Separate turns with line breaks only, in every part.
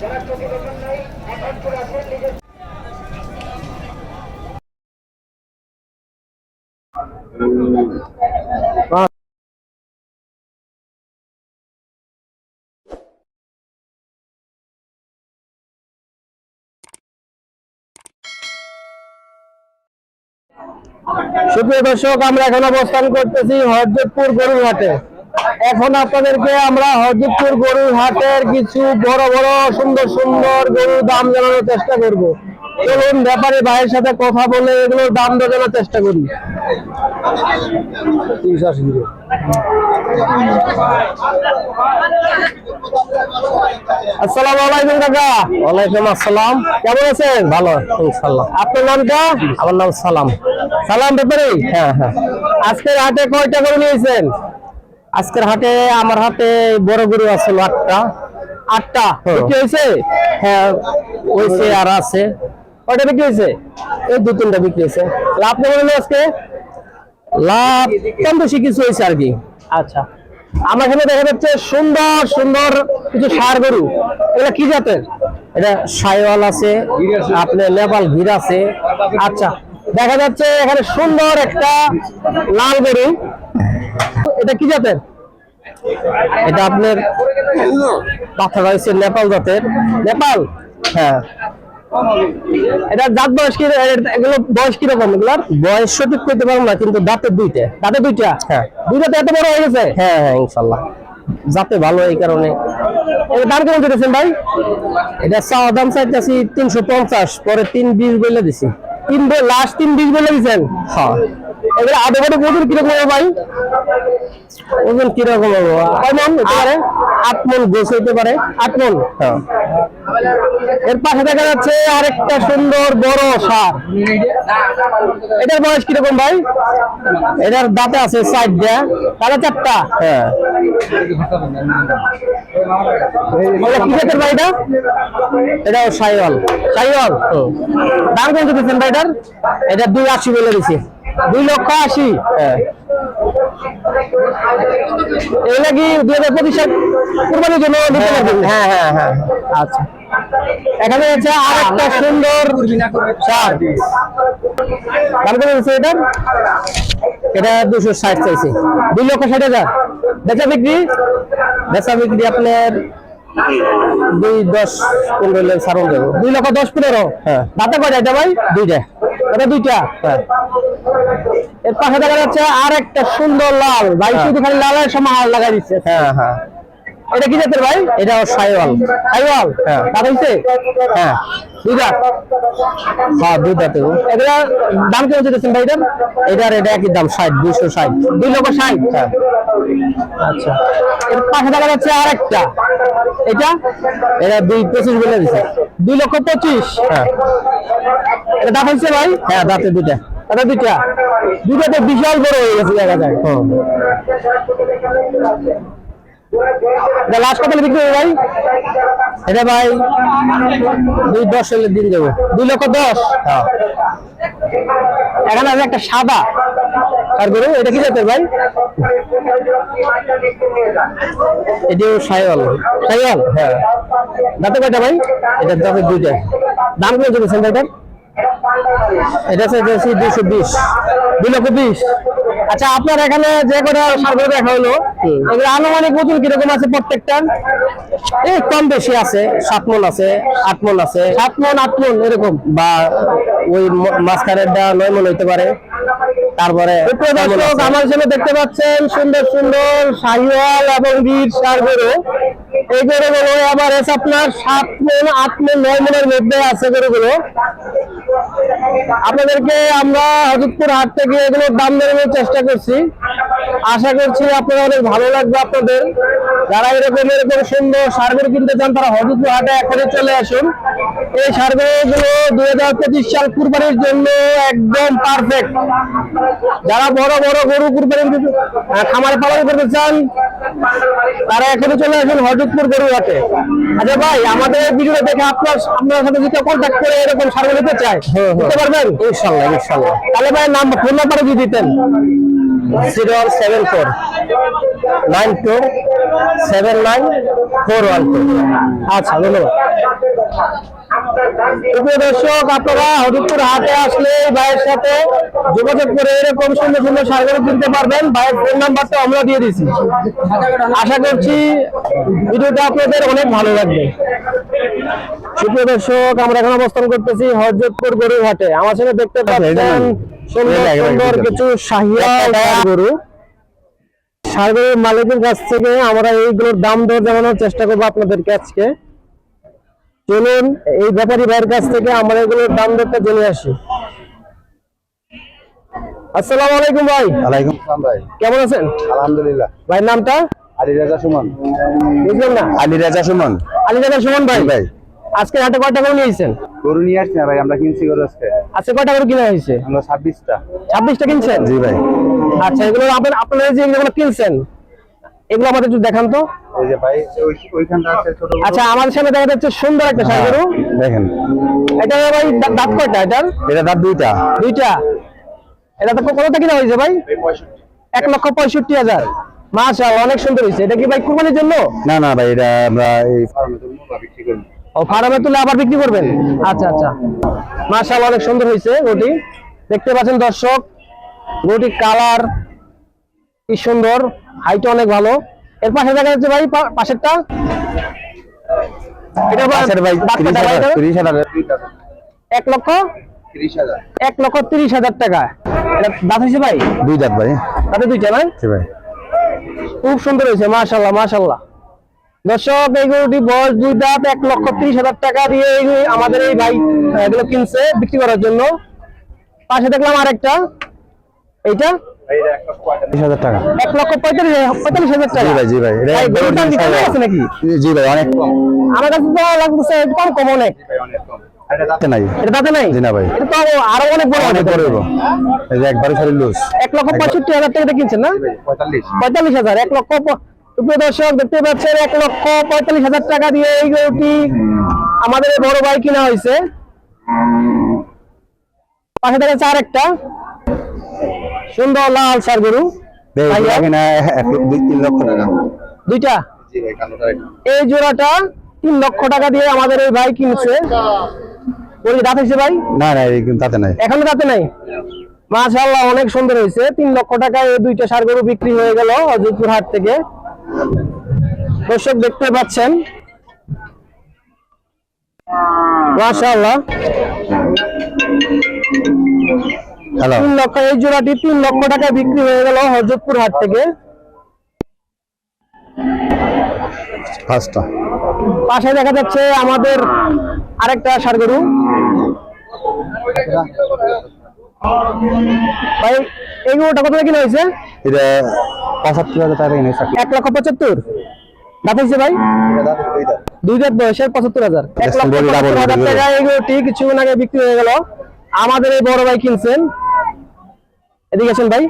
যারা চোখে দোকান নাই সুপ্রিয় দর্শক, আমরা এখন অবস্থান করতেছি হরদেবপুর গরুর হাটে। এখন আপনাদেরকে আমরা হরদেবপুর গরুর হাটের কিছু বড় বড় সুন্দর সুন্দর গরুর দাম জানানোর চেষ্টা করব। চলুন ব্যাপারী ভাইয়ের সাথে কথা বলে এগুলোর দাম চেষ্টা করি তিনশো আশি কিলো। আসসালামু আলাইকুম কাকা। ওয়ালাইকুম আসসালাম। কেমন আছেন? ভালো ইনশাআল্লাহ আপনার নামটা আমার নাম সালাম। সালাম ব্যাপারে? হ্যাঁ হ্যাঁ। আজকের হাটে কয়টা করে নিয়েছেন? আজকের হাটে আমার হাতে বড় গরু আছে আটটা। আটটা। বিক্রি হয়েছে? হ্যাঁ হয়েছে আর আছে। কয়টা বিক্রি হয়েছে? এই দু তিনটা বিক্রি হয়েছে। লাভ কেমন হলো আজকে? লাভ কম বেশি কিছু হয়েছে আর কি। আচ্ছা। আমার এখানে দেখা যাচ্ছে সুন্দর সুন্দর কিছু সার গরু। এগুলা কি জাতের? এটা সাইওয়াল আছে আপনার নেপাল ভিড় আছে। আচ্ছা দেখা যাচ্ছে এখানে সুন্দর একটা লাল গরু। এটা কি জাতের? এটা আপনার পাথর হয়েছে নেপাল জাতের। নেপাল? হ্যাঁ। এটা দাঁত বয়স কি এগুলো বয়স কীরকম এগুলার? বয়স সঠিক করতে পারব না কিন্তু দাঁতে দুইটা। দাঁতে দুইটা? হ্যাঁ। দুইটাতে এত বড় হয়ে গেছে? হ্যাঁ হ্যাঁ ইনশাল্লাহ যাতে ভালো এই কারণে। দাম কেমন দিতেছেন ভাই? এটা চাওয়া দাম চাইতেছি তিনশো পঞ্চাশ পরে তিন বিশ বলে দিছি। তিন লাস্ট তিন বিশ বলে দিচ্ছেন হ্যাঁ। এবারে আধা বড় ওজন কীরকম হবে ভাই? ওজন কীরকম হবে? কয় মন হতে পারে আট মন গোছ হইতে পারে। আট মন হ্যাঁ। এর পাশে দেখা যাচ্ছে আরেকটা সুন্দর বড় সার। এটার বয়স কীরকম ভাই? এটার দাঁতে আছে চারটা তাহলে চারটা? হ্যাঁ। এটা কি জাতের ভাই এটা? এটাও সাইওয়াল সাইওয়াল দাম কত দিচ্ছেন ভাই এটার? এটা দুই আশি বলে দিছি। দুই লক্ষ আশি। হ্যাঁ এগুলা কি দুই হাজার পঁচিশ কুরবানির জন্য পারবেন। হ্যাঁ হ্যাঁ হ্যাঁ। আচ্ছা। এখানে আছে আর একটা সুন্দর সার দাম কত দিচ্ছে এটার এটা দুশো ষাট চাইছে। দুই লক্ষ ষাট হাজার। বেচা বিক্রি? বেচা বিক্রি আপনার দুই দশ পনেরো সারণ দেবো। দুই লক্ষ দশ পনেরো? হ্যাঁ। দাঁতে কয়টা এটা ভাই? দুইটা। এটা দুইটা? হ্যাঁ। এর পাশে দেখা যাচ্ছে আর একটা সুন্দর লাল। ভাই শুধু খালি লালের সময় হার লাগাই দিচ্ছে। হ্যাঁ হ্যাঁ। এটা কি জাতের ভাই? এটা সাইওয়াল। সাইওয়াল? হ্যাঁ। দাঁত হইছে? হ্যাঁ। দুই দাঁত? হ্যাঁ দুই দাঁত এগুলা। দাম কেমন দিতেছেন ভাই এটার? এটার এটা একই দাম ষাট দুইশো ষাট। দুই লক্ষ ষাট? হ্যাঁ। আচ্ছা। এর পাশে দেখা যাচ্ছে আর একটা। এটা? এটা দুই পঁচিশ বলে দিছে। দুই লক্ষ পঁচিশ? হ্যাঁ। এটা দাঁত ভাই? হ্যাঁ দাঁতে দুইটা। দাঁতে দুইটা? দুইটা তো বিশাল বড় হয়ে গেছে দেখা যায়। লাস্ট কত বিক্রি হবে ভাই? এটা ভাই দুই দশ হলে দিন দেবো। দুই লক্ষ দশ? হ্যাঁ। এখানে আছে একটা সাদা আর গরু? এটা কি জাতের ভাই? এটিও সাইওয়াল। সাইওয়াল? হ্যাঁ। দাঁতে কয়টা ভাই? এটা দাঁতে দুইটা। দাম কত এটার এটা? চাইতেছি দুশো বিশ। দুই লক্ষ বিশ। আচ্ছা আপনার এখানে যে কটা সার্ভে দেখা হলো আনুমানিক ওজন কীরকম আছে প্রত্যেকটা? এই কম বেশি আছে সাত মন আছে আট মন আছে। সাত মন আট মন এরকম? বা ওই মাঝখানেরটা নয় মন হইতে পারে। তারপরে আমার জন্য দেখতে পাচ্ছেন সুন্দর সুন্দর শাহিওয়াল এবং বীর সার এই গরুগুলো আবার এসে আপনার সাত মন, আট মন, নয় মনের মধ্যে আছে গরুগুলো। আপনাদেরকে আমরা হজরতপুর হাট থেকে এগুলোর দাম জানানোর চেষ্টা করছি। আশা করছি আপনারা অনেক ভালো লাগবে আপনাদের। যারা এরকম এরকম সুন্দর সারগুলো কিনতে চান, তারা হজরতপুর হাটে এখনই চলে আসুন। এই সারগুলো দুই হাজার পঁচিশ সাল কুরবানির জন্য একদম পারফেক্ট যারা বড় বড় গরু কুরবানি খামার পালন করতে চান, তারা এখানে চলে আসেন হরজতপুর গরুঘাটে আচ্ছা ভাই আমাদের ভিডিও দেখে আপনার আপনার সাথে যদি কন্ট্যাক্ট করে এরকম সার নিতে চায় দিতে পারবেন? ইনশাল্লাহ ইনশাল্লাহ। তাহলে ভাই নাম ফোন নাম্বারে যদি দিতেন। Zero seven four nine two seven nine four one two. আচ্ছা ধন্যবাদ। প্রিয় দর্শক আপনারা হরিপুর হাটে আসলে ভাইয়ের সাথে যোগাযোগ করে এরকম সুন্দর সুন্দর সারগুলো কিনতে পারবেন। ভাইয়ের ফোন নাম্বারটা আমরা দিয়ে দিছি আশা করছি ভিডিওটা আপনাদের অনেক ভালো লাগবে। সুপ্রিয় দর্শক আমরা এখন অবস্থান করতেছি হরজতপুর গরুর হাটে। আমার সাথে দেখতে পাচ্ছেন সুন্দর সুন্দর কিছু শাহিয়াল গরু। সারগরের মালিকের কাছ থেকে আমরা এইগুলোর দাম দর জানানোর চেষ্টা করব আপনাদেরকে আজকে। চলুন এই ব্যাপারী ভাইয়ের কাছ থেকে আমরা এগুলোর দাম দরটা জেনে আসি। আসসালামু আলাইকুম ভাই।
ওয়ালাইকুম আসসালাম ভাই।
কেমন আছেন?
আলহামদুলিল্লাহ।
ভাইয়ের নামটা?
আলী রাজা সুমন।
বুঝলেন না?
আলী রাজা সুমন।
আলী দাদা সুমন ভাই।
ভাই।
আজকে হাটে কয়টা করে নিয়েছেন
গরু নিয়ে আসছি না ভাই আমরা কিনছি গরু আজকে।
আজকে কয়টা করে কিনা হয়েছে?
আমরা ছাব্বিশটা।
ছাব্বিশটা কিনছেন?
জি ভাই।
আচ্ছা এগুলো আপনার আপনারা যে এগুলো কিনছেন এগুলো আমাদের একটু দেখান তো।
গরু।
আচ্ছা আমাদের সামনে দেখা যাচ্ছে সুন্দর একটা
হ্যাঁ,
গরু।
দেখেন।
এটা ভাই দাঁত কয়টা এটার?
এটা দাঁত দুইটা।
দুইটা। এটা তো কতটা কিনা হয়েছে ভাই? এক লক্ষ পঁয়ষট্টি হাজার। অনেক সুন্দর হয়েছে। এটা কি ভাই কুরবানির জন্য?
না না ভাই এটা আমরা এই ফার্মে বিক্রি করি।
ও ফার্মে তুলে আবার বিক্রি করবেন? আচ্ছা আচ্ছা। মাশাল অনেক সুন্দর হয়েছে গরুটি। দেখতে পাচ্ছেন দর্শক গরুটির কালার কি সুন্দর হাইট অনেক ভালো। এর পাশে দেখা যাচ্ছে ভাই পাশেরটা? এটা ভাই
পাশের ভাই
লক্ষ?
তিরিশ হাজার।
এক লক্ষ তিরিশ হাজার টাকা। এটা দাঁত হয়েছে ভাই?
দুই দাঁত ভাই।
তাতে দুইটা নয়
জি ভাই।
খুব সুন্দর হয়েছে দর্শক এই গরুটি বয়স দুই দাঁত এক লক্ষ তিরিশ হাজার টাকা দিয়ে আমাদের এই ভাই এগুলো কিনছে বিক্রি করার জন্য। পাশে দেখলাম আরেকটা। এইটা? পঁয়তাল্লিশ হাজার এক লক্ষ পঁয়ষট্টি হাজার টাকা দিয়ে কিনছেন না
পঁয়তাল্লিশ
পঁয়তাল্লিশ হাজার এক লক্ষ প- সুপ্রিয় দর্শক দেখতে পাচ্ছেন এক লক্ষ পঁয়তাল্লিশ হাজার টাকা দিয়ে এই গরুটি আমাদের এই বড় ভাই কিনা হয়েছে। পাশে দেখা যাচ্ছে আরেকটা। সুন্দর লাল সার গরু। দুইটা?
জি ভাই কালোটা
এই জোড়াটা তিন লক্ষ টাকা দিয়ে আমাদের এই ভাই কিনছে। ওই দাঁত হয়েছে ভাই?
না না তাতে নাই।
এখনও নাই? মাশাআল্লাহ অনেক সুন্দর হয়েছে। তিন লক্ষ টাকায় এই দুইটা সার গরু বিক্রি হয়ে গেল অযোধপুর হাট থেকে। দর্শক দেখতে পাচ্ছেন। মাশাআল্লাহ। তিন লক্ষ এই জোড়াটি তিন লক্ষ টাকায় বিক্রি হয়ে গেল হজরতপুর হাট থেকে।
পাঁচটা
পাশে দেখা যাচ্ছে আমাদের আরেকটা সার গরু। ভাই এই গরুটা কত কিনা হয়েছে?
এটা পঁচাত্তর হাজার টাকা কিনে
এক লক্ষ পঁচাত্তর? দাঁত হয়েছে ভাই? দুই হাজার বয়সের পঁচাত্তর হাজার। এক লক্ষ পঁচাত্তর হাজার
বড়ি।
টাকা এগুলোটি কিছুক্ষণ আগে বিক্রি হয়ে গেল। আমাদের এই বড় ভাই কিনছেন। এদিকে আসেন ভাই।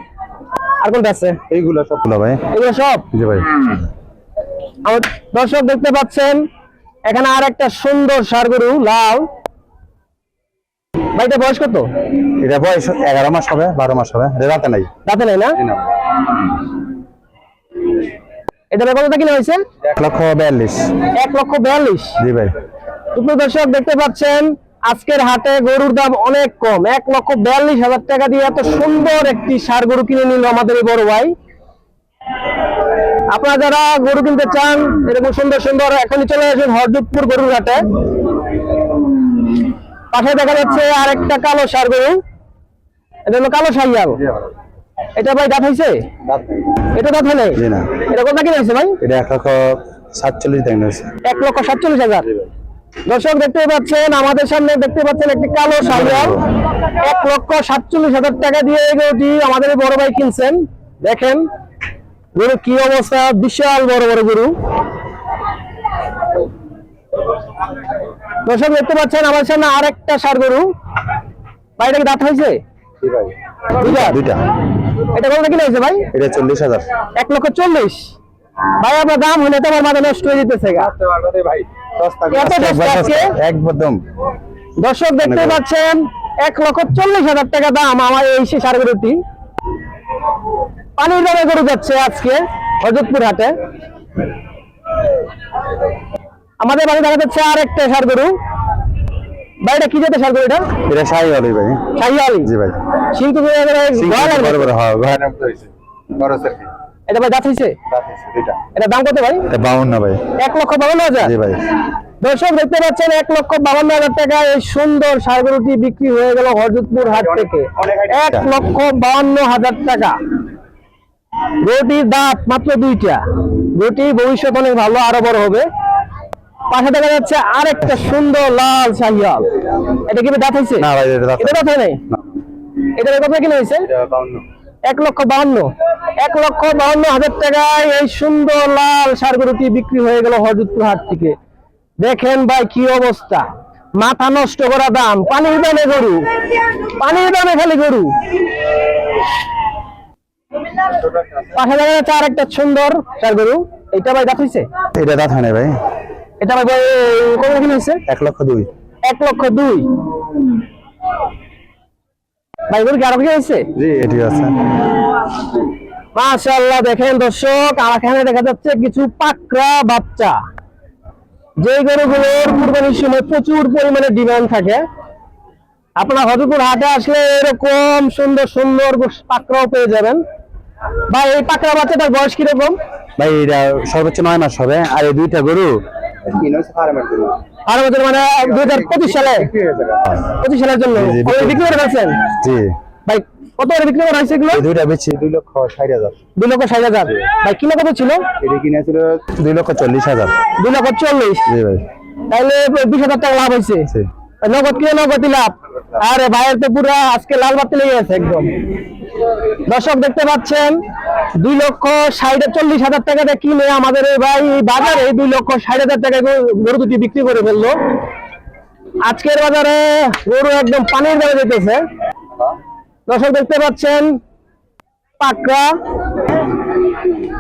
আর কোনটা আছে?
এইগুলো সবগুলো ভাই।
এগুলো সব?
জি ভাই।
আমার দর্শক দেখতে পাচ্ছেন এখানে আর একটা সুন্দর সার গরু লাল বয়স কত?
এটা বয়স এগারো মাস হবে বারো মাস হবে। রাতে নাই।
দাঁতে নাই না? এটা কিনা হয়েছে?
এক লক্ষ বিয়াল্লিশ।
এক লক্ষ বিয়াল্লিশ।
জি ভাই।
দর্শক দেখতে পাচ্ছেন আজকের হাটে গরুর দাম অনেক কম। এক লক্ষ বিয়াল্লিশ হাজার টাকা দিয়ে এত সুন্দর একটি সার গরু কিনে নিল আমাদের এই বড় ভাই। আপনারা যারা গরু কিনতে চান এরকম সুন্দর সুন্দর এখনই চলে আসুন হরযোধপুর গরুর হাটে। পাশে দেখা যাচ্ছে আরেকটা কালো সার গরু এটা হলো কালো সাইয়াল এটা ভাই দাঁত হয়েছে এটা দাঁত হলে? এটা কত কিনে হয়েছে ভাই?
এটা এক লক্ষ সাতচল্লিশ টাকা নিয়েছে।
এক লক্ষ সাতচল্লিশ হাজার। দর্শক দেখতে পাচ্ছেন আমাদের সামনে দেখতে পাচ্ছেন একটি কালো শাড়িয়াল এক লক্ষ সাতচল্লিশ হাজার টাকা দিয়ে গরুটি আমাদের বড় ভাই কিনছেন। দেখেন গরু কি অবস্থা? বিশাল বড় বড় গরু। দর্শক দেখতে পাচ্ছেন আমাদের সামনে আরেকটা সার গরু। ভাই এটা কি দাঁত হয়েছে? দুইটা? এটা কত কিনে হয়েছে ভাই?
এটা চল্লিশ হাজার।
এক লক্ষ চল্লিশ। ভাই আপনার দাম হলে তোমার মাথা নষ্ট হয়ে যেতেছে আজকে?
একদম।
দর্শক দেখতে পাচ্ছেন এক লক্ষ চল্লিশ হাজার টাকা দাম আমার এই সে সার গরুটি। পানির দামে গরু যাচ্ছে আজকে হজরতপুর হাটে। আমাদের বাড়ি দেখা যাচ্ছে আর একটা সার গরু। বাড়িটা কি যেতে সার গরু এটা?
এটা শাহি আলু ভাই।
শাহিয়ালি
জি ভাই।
কিন্তু
বড় বড় হ্যাঁ ঘরে নাম তো হয়েছে। বড় সার্কি
এটা ভাই দাঁত হয়েছে? এটা দাম কত ভাই?
বাউন্ন ভাই।
এক লক্ষ বাউন্ন হাজার?
জি ভাই।
দর্শক দেখতে পাচ্ছেন এক লক্ষ বাউন্ন হাজার টাকা এই সুন্দর সারগরুটি বিক্রি হয়ে গেল হরজতপুর হাট থেকে। এক লক্ষ বাউন্ন হাজার টাকা। গরুটির দাঁত মাত্র দুইটা। গরুটি ভবিষ্যৎ অনেক ভালো আরও বড় হবে। পাশে দেখা যাচ্ছে আরেকটা সুন্দর লাল শাহিয়াল। এটা কি দাঁত হয়েছে?
না ভাই এটা দাঁত
এটা দাঁত নাই? এটা কত কিলো হয়েছে? এক লক্ষ বাহান্ন এক লক্ষ বাহান্ন হাজার টাকায় এই সুন্দর লাল সার গরুটি বিক্রি হয়ে গেল হরজতপুর হাট থেকে। দেখেন ভাই কি অবস্থা। মাথা নষ্ট করা দাম। পানির দামে গরু। পানির দামে খালি গরু। পাশে দেখা যাচ্ছে আর একটা সুন্দর সার গরু এটা ভাই দাঁত হয়েছে?
এটা দাঁত হয় ভাই।
এটা কত হয়েছে?
এক লক্ষ দুই।
এক লক্ষ দুই। ভাই গরু কি আরও কি
জি এটি আছে।
মাশাআল্লাহ দেখেন দর্শক আমার এখানে দেখা যাচ্ছে কিছু পাকড়া বাচ্চা। যে গরুগুলোর কুরবানির সময় প্রচুর পরিমাণে ডিমান্ড থাকে। আপনারা হজরপুর হাটে আসলে এরকম সুন্দর সুন্দর পাকড়াও পেয়ে যাবেন। ভাই এই পাকড়া বাচ্চাটার বয়স কীরকম?
ভাই এটা সর্বোচ্চ নয় মাস হবে আর এই দুইটা গরু
আর আমাদের মানে দুই হাজার পঁচিশ সালে। পঁচিশ সালের জন্য।
জি, জি,
ওই বিক্রি করে ফেলছেন?
জি।
ভাই কত করে বিক্রি করা হয়েছে এগুলো?
দুইটা বেচছি। দুই লক্ষ ষাট হাজার।
দুই লক্ষ ষাট হাজার। ভাই কিলো কত ছিল
এটা কিনেছিল দুই লক্ষ চল্লিশ হাজার।
দুই লক্ষ চল্লিশ।
জি ভাই।
তাহলে বিশ হাজার টাকা লাভ হয়েছে। নগদ কিনে নগদই লাভ আরে ভাইয়ের তো পুরো আজকে লাল বাতি লেগে গেছে একদম। দর্শক দেখতে পাচ্ছেন দুই লক্ষ ষাট চল্লিশ হাজার টাকাতে কিনে আমাদের এই ভাই বাজারে দুই লক্ষ ষাট হাজার টাকা গরু দুটি বিক্রি করে ফেলল। আজকের বাজারে গরু একদম পানির দামে যেতেছে। দর্শক দেখতে পাচ্ছেন পাকড়া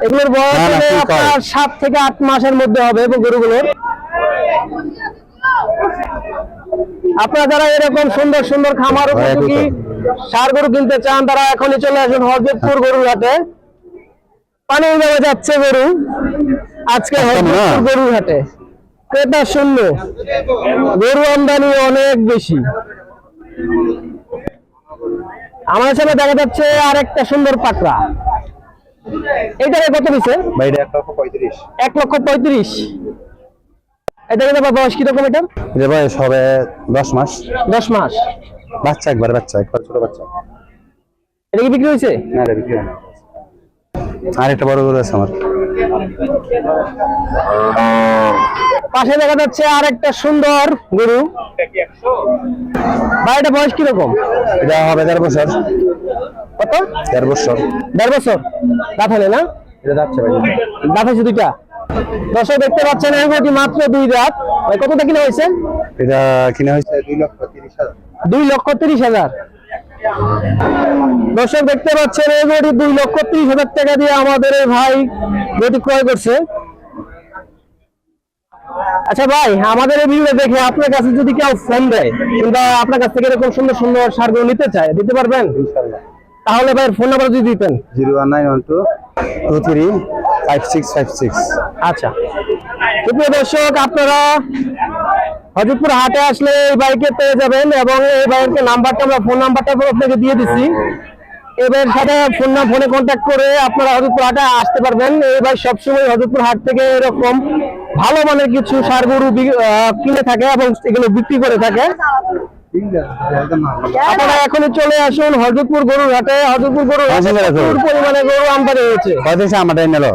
এগুলোর বয়স। আপনার সাত থেকে আট মাসের মধ্যে হবে গরুগুলোর। আপনারা যারা এরকম সুন্দর সুন্দর খামার
হয়,
উপযোগী সার গরু কিনতে চান তারা এখনই চলে আসুন হরজতপুর গরুর হাটে। পানি দেওয়া যাচ্ছে গরু। আজকে
না।
গরুর হাটে। ক্রেতা শূন্য। গরু আমদানি অনেক বেশি। আমার সাথে দেখা যাচ্ছে আর একটা সুন্দর পাকড়া। এইটা কত
ভাই এটা এক লক্ষ পঁয়ত্রিশ।
এক লক্ষ পঁয়ত্রিশ। এটা কিন্তু বয়স কীরকম এটা?
এটা বয়স হবে দশ মাস।
দশ মাস।
বাচ্চা একবার বাচ্চা একবার ছোট বাচ্চা।
এটা কি বিক্রি হয়েছে?
না রে বিক্রি হয় না। আর একটা বড় গরু আছে আমার।
পাশে দেখা যাচ্ছে আর একটা সুন্দর গরু। বা এটা বয়স কীরকম?
এটা হবে দেড় বছর।
কত?
দেড় বছর।
দেড় বছর। দাঁত হলে না?
এটা ভাই
দাঁত হয়েছে দুইটা? দর্শক দেখতে পাচ্ছেন এই গরুটি মাত্র দুই ভাই কতটা কিনে হয়েছে?
এটা কিনে হয়েছে দুই লক্ষ তিরিশ হাজার।
দুই লক্ষ তিরিশ হাজার। দর্শক দেখতে পাচ্ছেন এই গরুটি দুই লক্ষ তিরিশ হাজার টাকা দিয়ে আমাদের এই ভাই গরুটি ক্রয় করছে। আচ্ছা ভাই আমাদের এই ভিডিও দেখে আপনার কাছে যদি কেউ ফোন দেয় কিংবা আপনার কাছ থেকে এরকম সুন্দর সুন্দর সারগুলো নিতে চায় দিতে পারবেন?
ইনশাল্লাহ।
তাহলে ভাই ফোন নাম্বার যদি দিতেন।
Zero one nine one two two three five six five six.
আচ্ছা। সুপ্রিয় দর্শক আপনারা হজরতপুর হাটে আসলে এই বাইকে পেয়ে যাবেন এবং এই বাইকের নাম্বারটা আমরা ফোন নাম্বারটা আপনাকে দিয়ে দিচ্ছি এই ভাইয়ের সাথে ফোন নাম ফোনে কন্ট্যাক্ট করে আপনারা হজরতপুর হাটে আসতে পারবেন। এই ভাই সবসময় হজরতপুর হাট থেকে এরকম ভালো মানের কিছু সার গরু কিনে থাকে এবং এগুলো বিক্রি করে থাকে। আপনারা এখনই চলে আসুন হজরতপুর গরুর হাটে। হজরতপুর গরুর হাটে
আসুন, আসুন।
পরিমাণে গরু আমদানি হয়েছে।
কত নিল।